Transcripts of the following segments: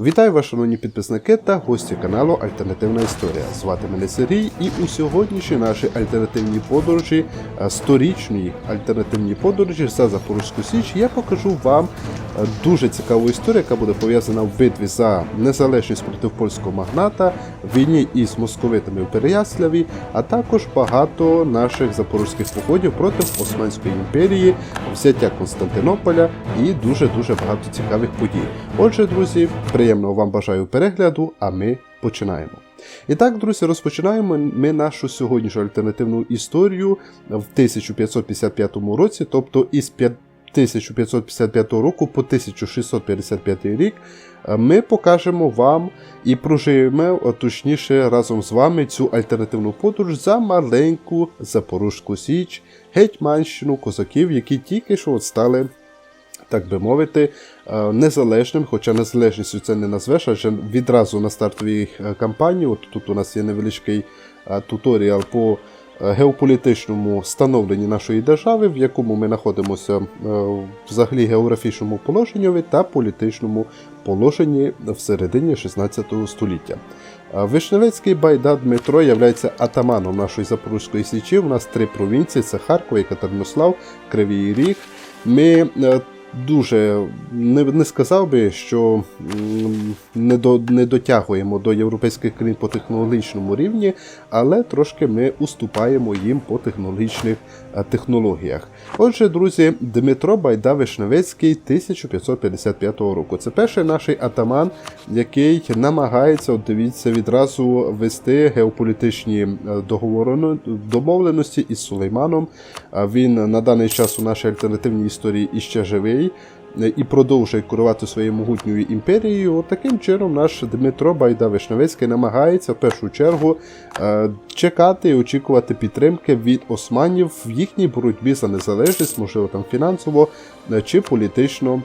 Вітаю вас, шановні підписники та гості каналу Альтернативна Історія. Звати мене Сергій, і у сьогоднішній нашій альтернативній подорожі, е, сторічній альтернативній подорожі за Запорізьку Січ, я покажу вам е, дуже цікаву історію, яка буде пов'язана в битві за незалежність проти польського магната, війні із московитами у Переяславі, а також багато наших запорізьких походів проти Османської імперії, взяття Константинополя і дуже дуже багато цікавих подій. Отже, друзі, приємного вам бажаю перегляду, а ми починаємо. І так, друзі, розпочинаємо ми нашу сьогоднішню альтернативну історію в 1555 році, тобто із 1555 року по 1655 рік. е, Ми покажемо вам і проживемо, точніше, разом з вами цю альтернативну подорож за маленьку Запорізьку Січ, Гетьманщину, козаків, які тільки що от стали так би мовити, е, незалежним, хоча незалежністю це не назвеш, адже відразу на стартовій е, кампанії, от тут у нас є невеличкий е, туторіал по геополітичному становленні нашої держави, в якому ми знаходимося взагалі географічному положенні та політичному положенні в середині 16 століття. Вишневецький байда Дмитро є атаманом нашої Запорізької січі. У нас три провінції: це Харків, Екатеринослав, Кривий Ріг. Ми дуже не, не сказав би, що не, до, не дотягуємо до європейських країн по технологічному рівні, але трошки ми уступаємо їм по технологічних е, технологіях. Отже, друзі, Дмитро Байда Вишневецький 1555 року. Це перший наш атаман, який намагається, от дивіться, відразу вести геополітичні е, домовленості із Сулейманом. Він на даний час у нашій альтернативній історії іще живий. Е, І продовжує керувати своєю могутньою імперією. От Таким чином, наш Дмитро Байда Вишневецький намагається в першу чергу е, чекати і очікувати підтримки від османів в їхній боротьбі за незалежність, можливо, там фінансово е, чи політично,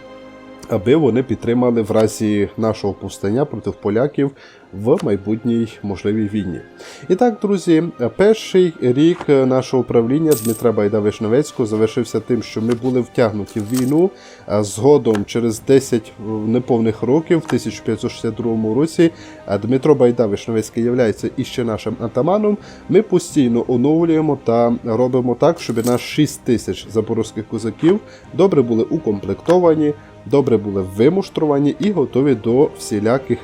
аби вони підтримали в разі нашого повстання проти поляків в майбутній можливій війні. І так, друзі, перший рік нашого правління Дмитра Байда Вишневецького завершився тим, що ми були втягнуті в війну. А Згодом, через 10 неповних років, в 1562 році, Дмитро Байда Вишневецький є іще нашим атаманом. Ми постійно оновлюємо та робимо так, щоб наш 6 тисяч запорозьких козаків добре були укомплектовані, добре були вимуштровані і готові до всіляких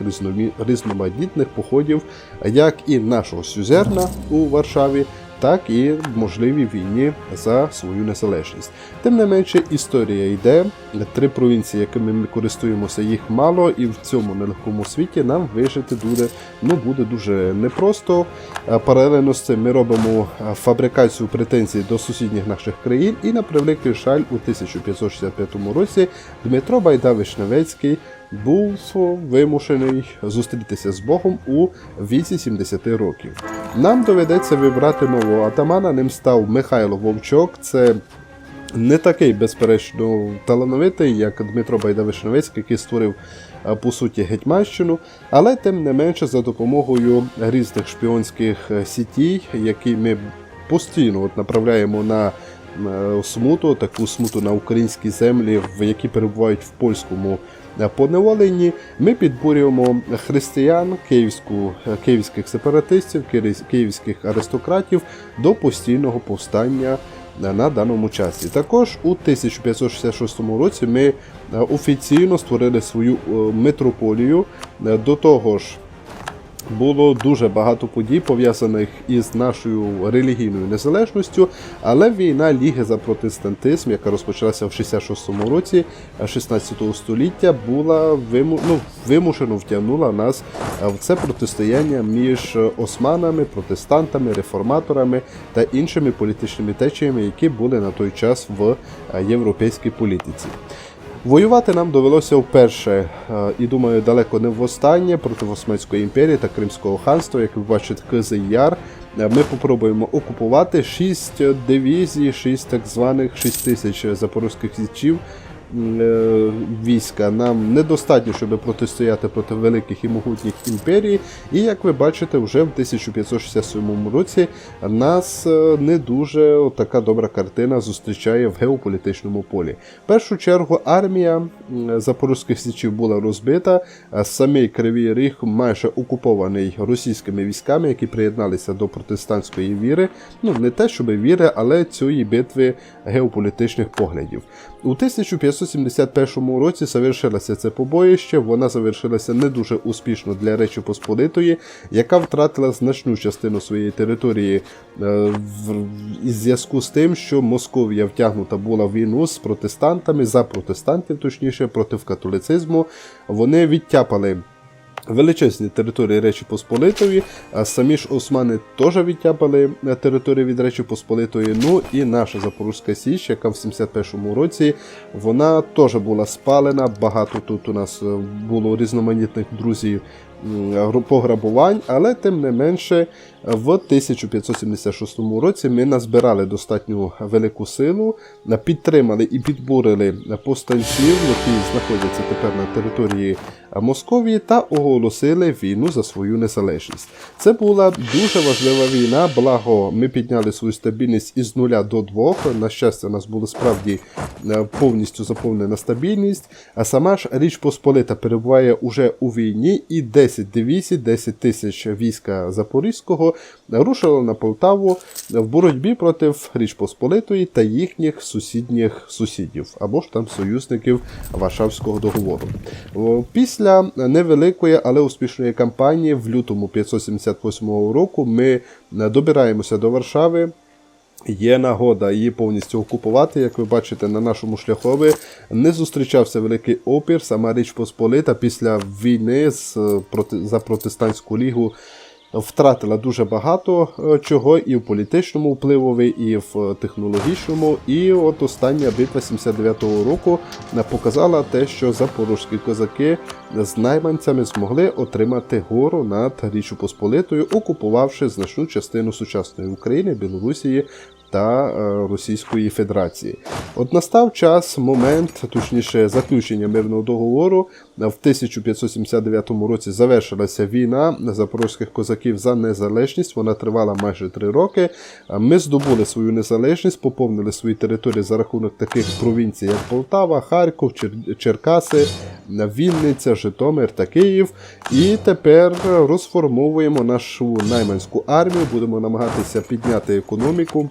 різноманітних походів, як і нашого сюзерна у Варшаві, так і можливій війні за свою незалежність. Тим не менше, історія йде. Три провінції, якими ми користуємося, їх мало, і в цьому нелегкому світі нам вижити буде, ну, буде дуже непросто. Паралельно з цим ми робимо фабрикацію претензій до сусідніх наших країн, і на превеликий жаль, у 1565 році Дмитро Байда Вишневецький був вимушений зустрітися з Богом у віці 70 років. Нам доведеться вибрати нового атамана. Ним став Михайло Вовчок. Це не такий, безперечно, талановитий, як Дмитро Байдавишневецький, який створив е, по суті Гетьманщину, але тим не менше за допомогою різних шпіонських е, сітій, які ми постійно от направляємо на е, смуту, таку смуту на українські землі, в які перебувають в польському поневоленні, ми підбурюємо християн, київську, київських сепаратистів, київських аристократів до постійного повстання на даному часі. Також у 1566 році ми е, офіційно створили свою е, митрополію. Е, До того ж, було дуже багато подій пов'язаних із нашою релігійною незалежністю, але війна Ліги за протестантизм, яка розпочалася в 66-му році е, 16 століття, була виму... ну, вимушено втягнула нас в це протистояння між османами, протестантами, реформаторами та іншими політичними течіями, які були на той час в європейській політиці. Воювати нам довелося вперше, е, і думаю, далеко не востаннє проти Османської імперії та Кримського ханства. Як ви бачите, Кизий. Е, Ми попробуємо окупувати 6 дивізій, 6 так званих 6 тисяч запорозьких січів війська нам недостатньо, щоб протистояти проти великих і могутніх імперій. І як ви бачите, вже в 1567 році нас е, не дуже така добра картина зустрічає в геополітичному полі. В першу чергу армія м, запорізьких січів була розбита, а самий Кривий Ріг майже окупований російськими військами, які приєдналися до протестантської віри. Ну не те, щоб віри, але цієї битви геополітичних поглядів. У 1571 році завершилося це побоїще. Вона завершилася не дуже успішно для Речі Посполитої, яка втратила значну частину своєї території е, в зв'язку з тим, що Московія втягнута була в війну з протестантами за протестантів, точніше проти католицизму. Вони відтяпали. Величезні території Речі Посполитої, а самі ж османи теж відтяпали е, території від Речі Посполитої. Ну і наша Запорізька Січ, яка в 71-му році вона теж була спалена. Багато тут у нас е, було різноманітних друзів пограбувань, але тим не менше в 1576 році ми назбирали достатньо велику силу, е, підтримали і підбурили повстанців, які знаходяться тепер на території Московії, та оголосили війну за свою незалежність. Це була дуже важлива війна. Благо, ми підняли свою стабільність із нуля до двох. На щастя, у нас була справді е, повністю заповнена стабільність. А сама ж Річ Посполита перебуває уже у війні, і 10 дивізій, 10 тисяч війська Запорізького рушило на Полтаву в боротьбі проти Річ Посполитої та їхніх сусідніх сусідів або ж там союзників Варшавського договору. О, Після невеликої, але успішної кампанії в лютому 578 року ми е, добираємося до Варшави. Є нагода її повністю окупувати. Як ви бачите, на нашому шляхові не зустрічався великий опір. Сама Річ Посполита після війни е, за протестантську лігу втратила дуже багато е, чого і в політичному впливові, і в технологічному. І от остання битва 79-го року е, показала те, що запорозькі козаки з найманцями змогли отримати гору над Річчю Посполитою, окупувавши значну частину сучасної України, Білорусії та е, Російської Федерації. От настав час, момент, точніше, заключення мирного договору. В 1579 році завершилася війна запорозьких козаків за незалежність. Вона тривала майже три роки. Ми здобули свою незалежність, поповнили свої території за рахунок таких провінцій, як Полтава, Харків, Чер- Черкаси, Вінниця, Житомир та Київ. І тепер розформовуємо нашу найманську армію, будемо намагатися підняти економіку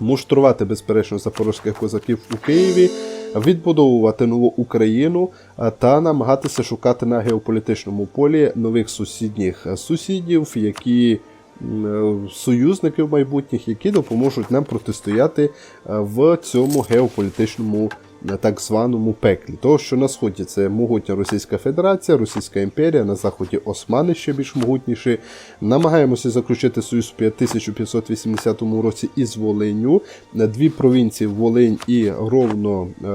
муштрувати безперечно запорозьких козаків у Києві, відбудовувати нову Україну та намагатися шукати на геополітичному полі нових сусідніх е, сусідів, які е, союзників майбутніх, які допоможуть нам протистояти е, в цьому геополітичному е, так званому пеклі. Того, що на сході це могутня Російська Федерація, Російська імперія, на заході Османи ще більш могутніші. Намагаємося заключити союз в 1580 році із Волиню. Дві провінції Волинь і Ровно. е,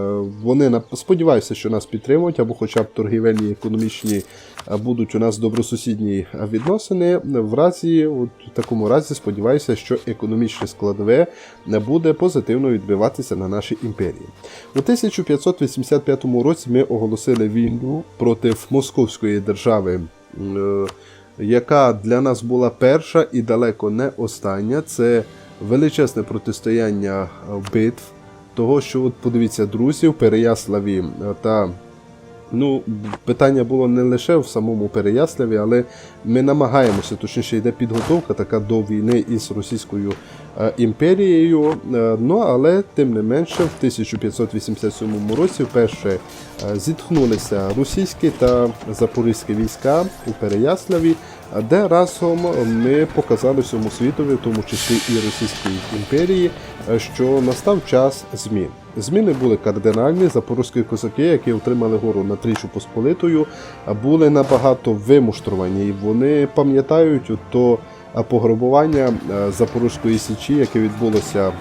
Вони на- сподіваюся, що нас підтримують, або хоча б торгівельні економічні е, будуть у нас добросусідні відносини. В разі, от, в такому разі, сподіваюся, що економічне складове не буде позитивно відбиватися на нашій імперії. У 1585 році ми оголосили війну проти Московської держави. е, Яка для нас була перша і далеко не остання, це величезне протистояння е, битв. Того, що от подивіться, друзі, в Переяславі е, та Ну, питання було не лише в самому Переяславі, але ми намагаємося, точніше йде підготовка така до війни із Російською е, імперією. Е, ну, але тим не менше, в 1587 році вперше е, зіткнулися російські та запорізькі війська у Переяславі, де разом ми показали всьому світові, в тому числі і Російській імперії, що настав час змін. Зміни були кардинальні. Запорозькі козаки, які отримали гору над Річчю Посполитою, були набагато вимуштровані. Вони пам'ятають то пограбування е, Запорозької січі, яке відбулося е,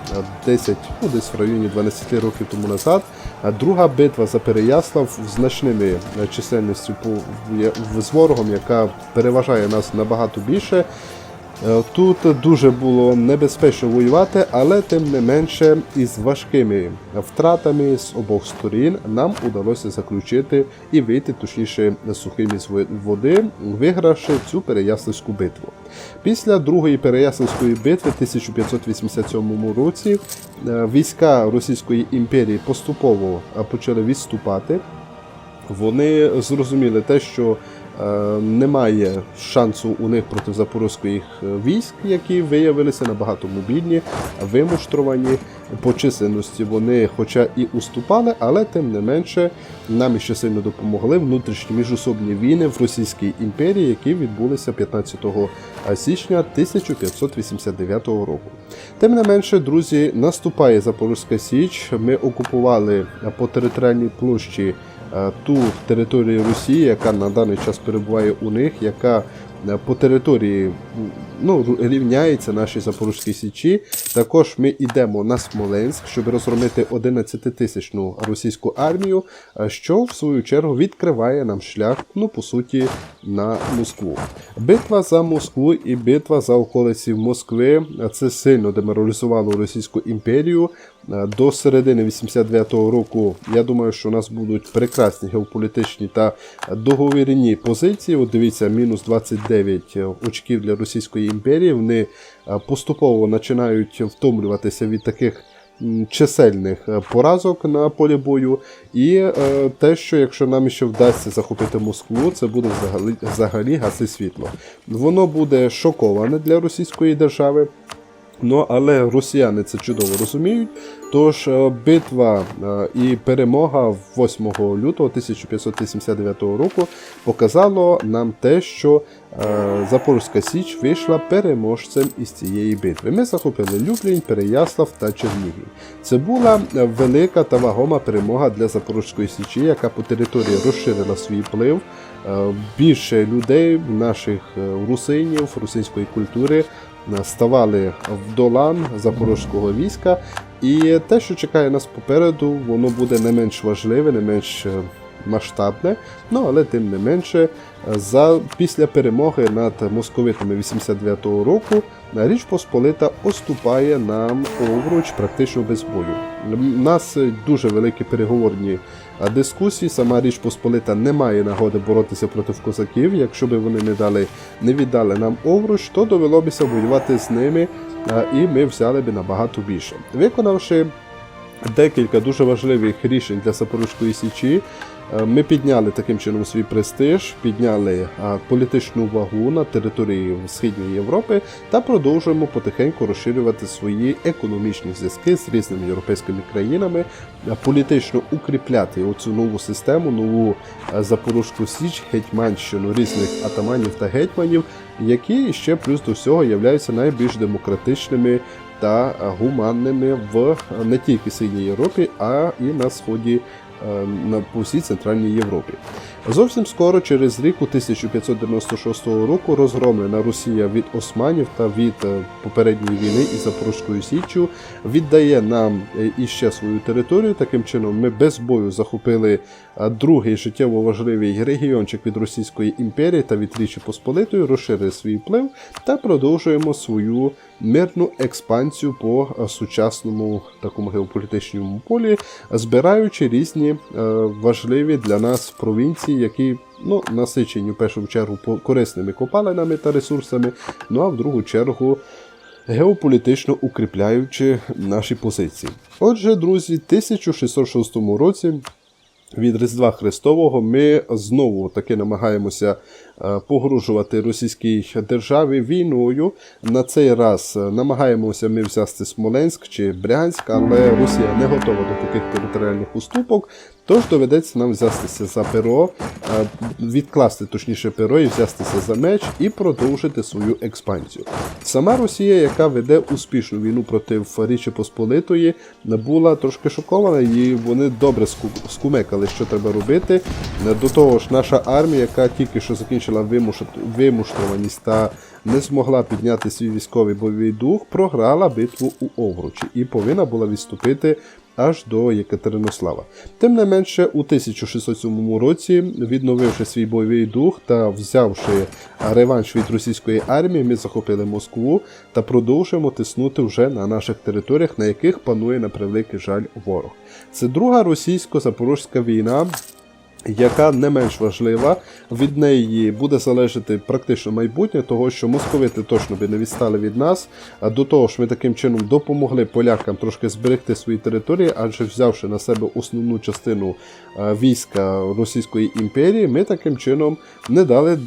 10, ну десь в районі 12 років тому назад. А Друга битва за Переяслав з значними е, чисельністю з ворогом, яка переважає нас набагато більше. Е, Тут дуже було небезпечно воювати, але тим не менше із важкими втратами з обох сторін нам удалося заключити і вийти, точніше, сухими з води, вигравши цю Переяславську битву. Після другої Переяславської битви в 1587 році е, війська Російської імперії поступово е, почали відступати. Вони зрозуміли те, що немає шансу у них проти запорозьких е, військ, які виявилися набагато мобільні, вимуштровані по чисельності. Вони, хоча і уступали, але тим не менше нам ще сильно допомогли внутрішні міжособні війни в Російській імперії, які відбулися 15 січня 1589 року. Тим не менше, друзі, наступає Запорізька Січ. Ми окупували по територіальній площі е, ту територію Росії, яка на даний час перебуває у них, яка е, по території ну, рівняється нашій Запорізькій Січі. Також ми йдемо на Смоленськ, щоб розгромити 11-тисячну російську армію, е, що в свою чергу відкриває нам шлях, ну по суті, на Москву. Битва за Москву і битва за околиці Москви е, це сильно деморалізувало Російську імперію. Е, До середини 89-го року я думаю, що у нас будуть прекрасні геополітичні та договірні позиції. От дивіться, мінус 29 очків для Російської імперії. Вони е, поступово починають втомлюватися від таких. Чисельних е, поразок на полі бою, і е, те, що якщо нам ще вдасться захопити Москву, це буде взагалі, взагалі гаси світло. Воно буде шоковане для російської держави, Ну, але росіяни це чудово розуміють. Тож е, битва е, і перемога 8 лютого 1589 року показало нам те, що е, Запорізька Січ вийшла переможцем із цієї битви. Ми захопили Люблін, Переяслав та Чернігів. Це була велика та вагома перемога для Запорізької Січі, яка по території розширила свій вплив. Більше людей, наших русинів, русинської культури ставали в долан запорозького війська. І те, що чекає нас попереду, воно буде не менш важливе, не менш е, масштабне. Ну але тим не менше, е, за після перемоги над московитами 89-го року е, Річ Посполита оступає нам овруч практично без бою. У нас дуже великі переговорні е, дискусії. Сама Річ Посполита не має нагоди боротися проти козаків. Якщо б вони не дали, не віддали нам овруч, то довело бися воювати з ними, і ми взяли б набагато більше. Виконавши декілька дуже важливих рішень для Запорізької Січі. Е, Ми підняли таким чином свій престиж, підняли політичну вагу на території Східної Європи та продовжуємо потихеньку розширювати свої економічні зв'язки з різними європейськими країнами, політично укріпляти оцю нову систему, нову е, Запорізьку Січ, гетьманщину різних атаманів та гетьманів, які ще плюс до всього являються найбільш демократичними та е, гуманними в е, не тільки Східній Європі, а і на сході е, по всій Центральній Європі. Зовсім скоро, через рік у 1596 року, розгромлена Росія від османів та від е, попередньої війни із Запорізькою Січчю віддає нам е, іще свою територію. Таким чином, ми без бою захопили е, другий життєво важливий регіончик від Російської імперії та від Річі Посполитої, розширили свій вплив та продовжуємо свою мирну експансію по е, сучасному такому геополітичному полі, збираючи різні е, важливі для нас провінції, які ну, насичені в першу чергу корисними копалинами та ресурсами, ну а в другу чергу. Геополітично укріпляючи наші позиції. Отже, друзі, в 1606 році від Різдва Христового ми знову таки намагаємося е, погрожувати російській державі війною. На цей раз е, намагаємося ми взяти Смоленськ чи Брянськ, але Росія не готова до таких територіальних уступок. Тож доведеться нам взятися за перо, е, відкласти точніше перо і взятися за меч і продовжити свою експансію. Сама Росія, яка веде успішну війну проти Річі Посполитої, була трошки шокована, і вони добре скумекали, що треба робити. До того ж, наша армія, яка тільки що закінчила вимуш- вимуштрованість та не змогла підняти свій військовий бойовий дух, програла битву у Овручі і повинна була відступити аж до Єкатеринослава. Тим не менше, у 1607 році, відновивши свій бойовий дух та взявши реванш від російської армії, ми захопили Москву та продовжуємо тиснути вже на наших територіях, на яких панує на превеликий жаль ворог. Це друга російсько-запорозька війна. Яка не менш важлива, від неї буде залежати практично майбутнє, того що московити точно би не відстали від нас. А до того ж, ми таким чином допомогли полякам трошки зберегти свої території, адже взявши на себе основну частину е, війська Російської імперії, ми таким чином не дали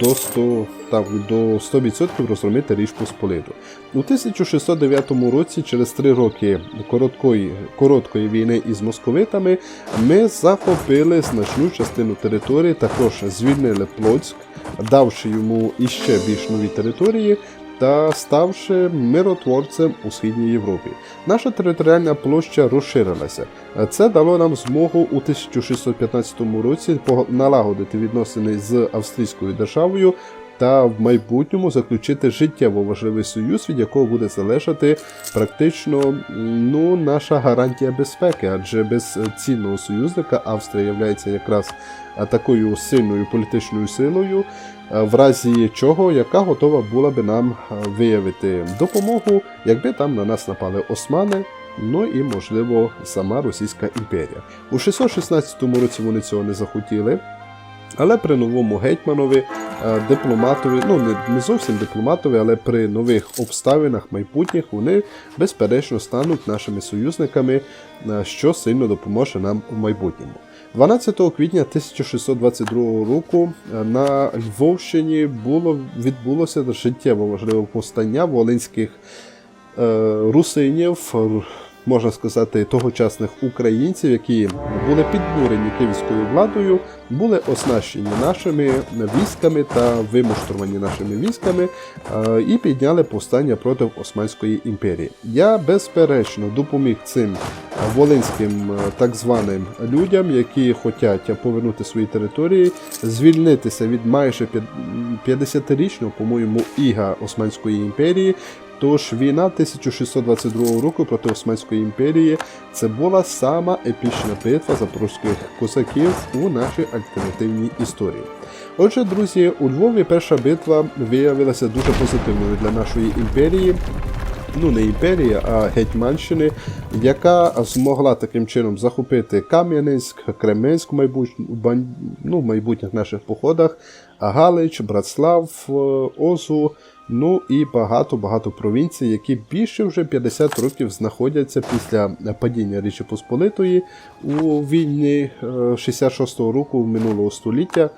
до 100, так, до 100% розгромити Річ Посполиту. У 1609 році, через три роки короткої, короткої війни із московитами, ми захопили значну частину території, також звільнили Плотськ, давши йому іще більш нові території. Та ставши миротворцем у східній Європі, наша територіальна площа розширилася. Це дало нам змогу у 1615 році налагодити відносини з австрійською державою та в майбутньому заключити життєво важливий союз, від якого буде залежати практично ну, наша гарантія безпеки, адже без цінного союзника Австрія є якраз такою сильною політичною силою, в разі чого, яка готова була би нам виявити допомогу, якби там на нас напали османи. Ну і, можливо, сама Російська імперія. У 616 році вони цього не захотіли. Але при новому гетьманові, е, дипломатові, ну не, не зовсім дипломатові, але при нових обставинах майбутніх вони безперечно стануть нашими союзниками, е, що сильно допоможе нам у майбутньому. 12 квітня 1622 року е, на Львовщині було відбулося життєво важливе повстання волинських е, русинів можна сказати, тогочасних українців, які були підбурені київською владою, були оснащені нашими військами та вимуштровані нашими військами і підняли повстання проти Османської імперії. Я безперечно допоміг цим волинським е, так званим людям, які хочуть повернути свої території, звільнитися від майже 50-річного, по-моєму, іга Османської імперії. Тож війна 1622 року проти Османської імперії це була сама епічна битва запорозьких козаків у нашій альтернативній історії. Отже, друзі, у Львові перша битва виявилася дуже позитивною для нашої імперії. Ну, не імперії, а Гетьманщини, яка змогла таким чином захопити Кам'янськ, Кременськ майбут... ну, в майбутніх наших походах, Галич, Братслав, Озу, Ну і багато-багато провінцій, які більше вже 50 років знаходяться після падіння Річі Посполитої у війні 66-го року минулого століття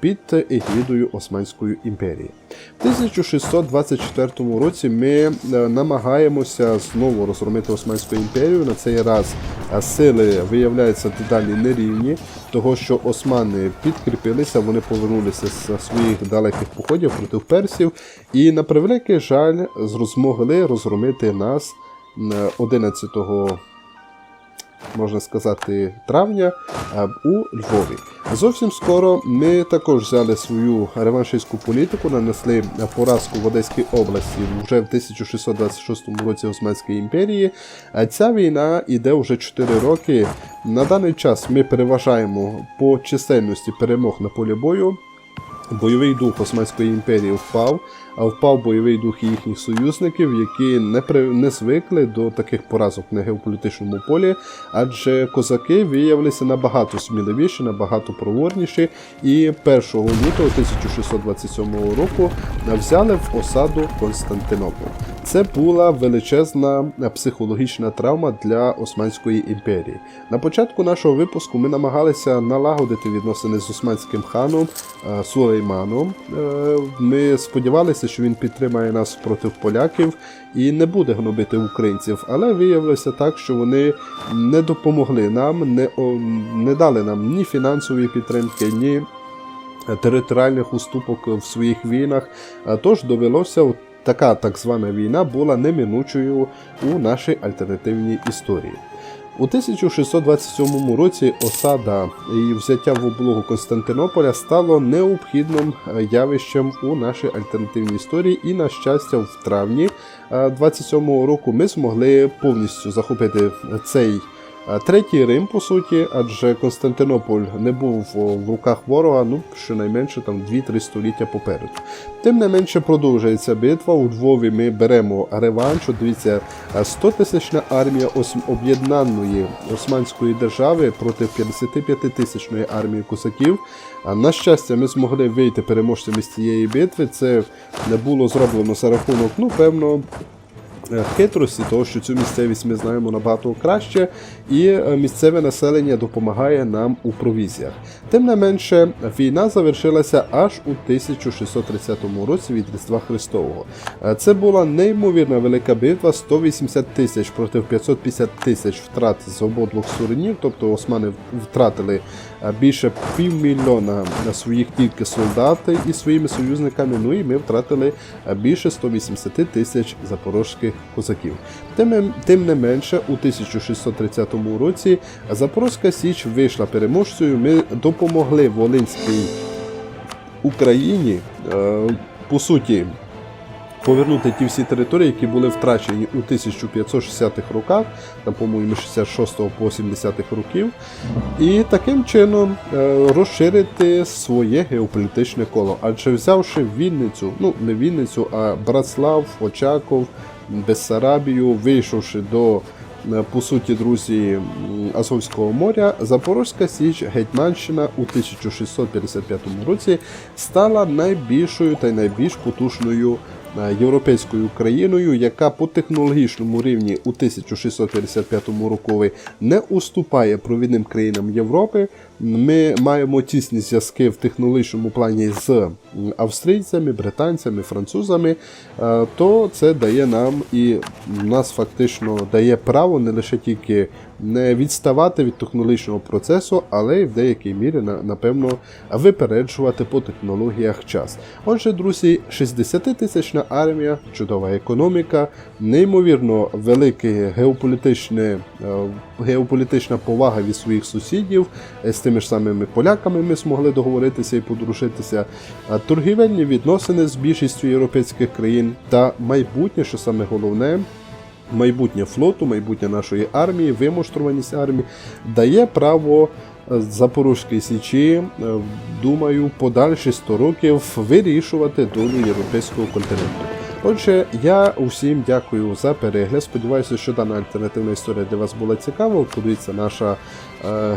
під егідою Османської імперії. В 1624 році ми е, намагаємося знову розгромити Османську імперію. На цей раз е, сили виявляються дедалі нерівні, того що османи підкріпилися, вони повернулися з своїх далеких походів проти персів, і на превеликий жаль змогли розгромити нас 11 можна сказати, травня у Львові. Зовсім скоро ми також взяли свою реваншистську політику, нанесли поразку в Одеській області вже в 1626 році Османської імперії. Ця війна йде вже 4 роки. На даний час ми переважаємо по чисельності перемог на полі бою. Бойовий дух Османської імперії впав, а впав бойовий дух їхніх союзників, які не при... не звикли до таких поразок на геополітичному полі, адже козаки виявилися набагато сміливіші, набагато проворніші, і 1 лютого 1627 року взяли в осаду Константинополь. Це була величезна психологічна травма для Османської імперії. На початку нашого випуску ми намагалися налагодити відносини з Османським ханом е, Сулейманом. Е, ми сподівалися, що він підтримає нас проти поляків і не буде гнобити українців, але виявилося так, що вони не допомогли нам, не, не дали нам ні фінансової підтримки, ні територіальних уступок в своїх війнах. Тож довелося така так звана війна була неминучою у нашій альтернативній історії. У 1627 році осада і взяття в облогу Константинополя стало необхідним е, явищем у нашій альтернативній історії, і на щастя, в травні 27-го року ми змогли повністю захопити цей. Третій Рим, по суті, адже Константинополь не був в руках ворога, ну щонайменше там 2-3 століття попереду. Тим не менше продовжується битва. У Львові ми беремо реванш. От Дивіться, 100 тисячна армія об'єднаної Османської держави проти 55 тисячної армії косаків. А на щастя, ми змогли вийти переможцями з цієї битви. Це не було зроблено за рахунок, ну певно. Е, Хитрості, того, що цю місцевість ми знаємо набагато краще, і е, місцеве населення допомагає нам у провізіях. Тим не менше, війна завершилася аж у 1630 році від Різдва Христового. Е, Це була неймовірна велика битва 180 тисяч проти 550 тисяч втрат з обидвох сторонів, тобто османи втратили більше півмільйона своїх тільки солдат і своїми союзниками. Ну і ми втратили більше 180 тисяч запорозьких козаків. Тим, не менше, у 1630 році Запорозька Січ вийшла переможцею. Ми допомогли Волинській Україні, е, по суті, повернути ті всі території, які були втрачені у 1560-х роках, там, по-моєму, 66 по 70-х років, і таким чином е, розширити своє геополітичне коло. Адже взявши Вінницю, ну не Вінницю, а Братслав, Очаков, Бессарабію, вийшовши до е, по суті, друзі, Азовського моря, Запорозька Січ Гетьманщина у 1655 році стала найбільшою та найбільш потужною європейською країною, яка по технологічному рівні у 1655 рокові не уступає провідним країнам Європи. Ми маємо тісні зв'язки в технологічному плані з австрійцями, британцями, французами, е, то це дає нам і нас фактично дає право не лише тільки не відставати від технологічного процесу, але й в деякій мірі напевно випереджувати по технологіях час. Отже, друзі, 60-тисячна армія, чудова економіка, неймовірно геополітичне, е, геополітична повага від своїх сусідів. Е, З тими ж самими поляками ми змогли договоритися і подружитися. Торгівельні відносини з більшістю європейських країн та майбутнє, що саме головне, майбутнє флоту, майбутнє нашої армії, вимуштрованість армії дає право Запорозькій Січі, е, думаю, подальші 100 років вирішувати долю європейського континенту. Отже, я усім дякую за перегляд. Сподіваюся, що дана альтернативна історія для вас була цікава. Подивіться, наша е,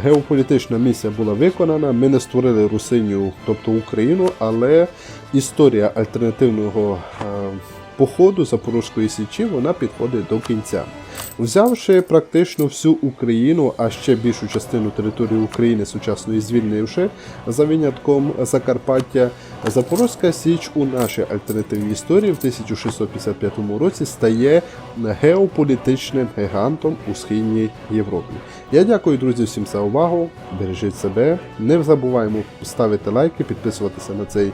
геополітична місія була виконана. Ми не створили Русиню, тобто Україну, але історія альтернативного е, походу Запорізької Січі вона підходить до кінця. Взявши практично всю Україну, а ще більшу частину території України сучасної звільнивши за винятком Закарпаття, Запорозька Січ у нашій альтернативній історії в 1655 році стає геополітичним гігантом у східній Європі. Я дякую, друзі, всім за увагу. Бережіть себе. Не забуваємо ставити лайки, підписуватися на цей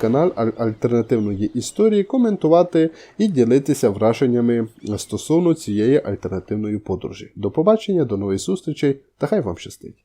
канал альтернативної історії, коментувати і ділитися враженнями стосовно цієї альтернативної подорожі. До побачення, до нових зустрічей та хай вам щастить!